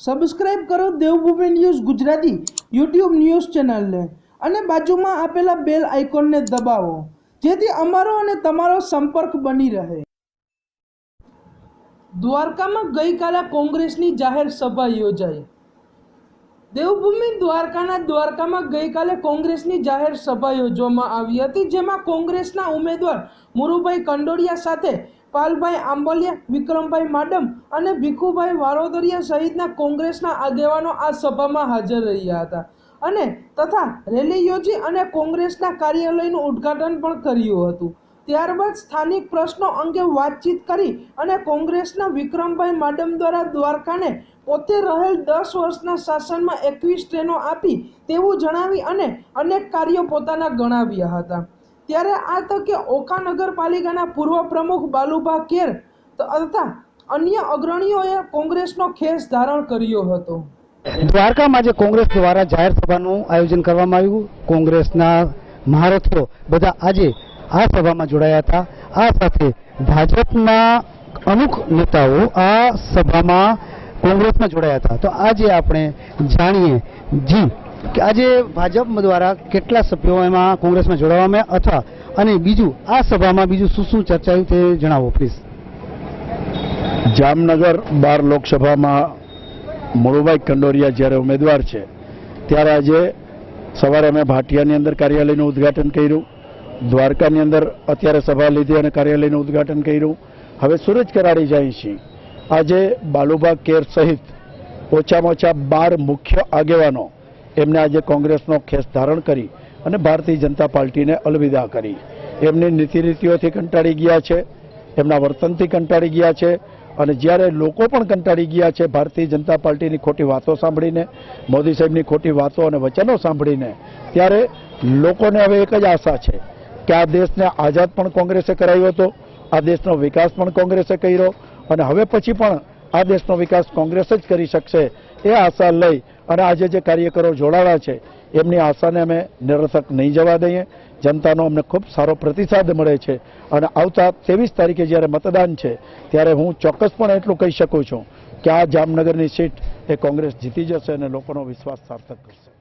Subscribe કરો Devbhoomi news Gujarati YouTube news ચેનલને અને બાજુમાં આપેલા બેલ આઇકોનને દબાવો, જેથી અમારો અને તમારો સંપર્ક બની રહે. દ્વારકામાં ગઈકાલે કોંગ્રેસની જાહેર સભા યોજાઈ. દેવભૂમિ દ્વારકાના દ્વારકામાં ગઈકાલે કોંગ્રેસની જાહેર સભા યોજવામાં આવી હતી, જેમાં કોંગ્રેસના ઉમેદવાર મુરુભાઈ કંડોડિયા સાથે પાલભાઈ આંબલિયા, વિક્રમભાઈ માડમ અને ભીખુભાઈ વારોદરિયા સહિતના કોંગ્રેસના આગેવાનો આ સભામાં હાજર રહ્યા હતા અને તથા રેલી યોજી અને કોંગ્રેસના કાર્યાલયનું ઉદ્ઘાટન પણ કર્યું હતું. ત્યારબાદ સ્થાનિક પ્રશ્નો અંગે વાતચીત કરી અને કોંગ્રેસના વિક્રમભાઈ માડમ દ્વારા દ્વારકાને પોતે રહેલ દસ વર્ષના શાસનમાં એકવીસ ટ્રેનો આપી તેવું જણાવી અને અનેક કાર્યો પોતાના ગણાવ્યા હતા. ત્યારે આ તકે ઓખા નગરપાલિકાના પૂર્વ પ્રમુખ બાલુભા કેર તથા અન્ય અગ્રણીઓએ કોંગ્રેસનો ખેસ ધારણ કર્યો હતો. દ્વારકામાં જે કોંગ્રેસ દ્વારા જાહેર સભાનું આયોજન કરવામાં આવ્યું. કોંગ્રેસના મહારથીઓ બધા આજે આ સભામાં જોડાયા હતા. આ સાથે ભાજપના અમુક નેતાઓ આ સભામાં કોંગ્રેસમાં જોડાયા હતા. તો આજે આપણે જાણીએ જી કે આજે ભાજપ દ્વારા કેટલા સભ્યો એમાં કોંગ્રેસમાં જોડાવામાં અથવા અને બીજું, આ સભામાં બીજું શું શું ચર્ચાયું તે જણાવો પ્લીઝ જામનગર બાર લોકસભામાં મોળુભાઈ કંડોરિયા જ્યારે ઉમેદવાર છે, ત્યારે આજે સવારે અમે ભાટિયાની અંદર કાર્યાલયનું ઉદ્ઘાટન કર્યું. દ્વારકાની અંદર અત્યારે સભા લીધી અને કાર્યાલયનું ઉદ્ઘાટન કર્યું. હવે સુરજ કરાડી જાય છે. આજે બાલુભા કેર સહિત ઓછામાં ઓછા બાર મુખ્ય આગેવાનો એમને આજે કોંગ્રેસનો ખેસ ધારણ કરી અને ભારતીય જનતા પાર્ટીને અલવિદા કરી. એમની નીતિ રીતિઓથી કંટાળી ગયા છે, એમના વર્તનથી કંટાળી ગયા છે અને જ્યારે લોકો પણ કંટાળી ગયા છે ભારતીય જનતા પાર્ટીની ખોટી વાતો સાંભળીને, મોદી સાહેબની ખોટી વાતો અને વચનો સાંભળીને, ત્યારે લોકોને હવે એક જ આશા છે કે આ દેશને આઝાદ પણ કોંગ્રેસે કરાવ્યો હતો, આ દેશનો વિકાસ પણ કોંગ્રેસે કર્યો અને હવે પછી પણ આ દેશનો વિકાસ કોંગ્રેસ જ કરી શકશે એ આશા લઈ અને આજે જે કાર્યકરો જોડાયા છે, એમની આશાને અમે નિરર્થક નહીં જવા દઈએ. જનતાનો અમને ખૂબ સારો પ્રતિસાદ મળે છે. અને આવતા ત્રેવીસ તારીખે જ્યારે મતદાન છે, ત્યારે હું ચોક્કસપણે એટલું કહી શકું છું કે આ જામનગરની સીટ એ કોંગ્રેસ જીતી જશે અને લોકોનો વિશ્વાસ સાર્થક કરશે.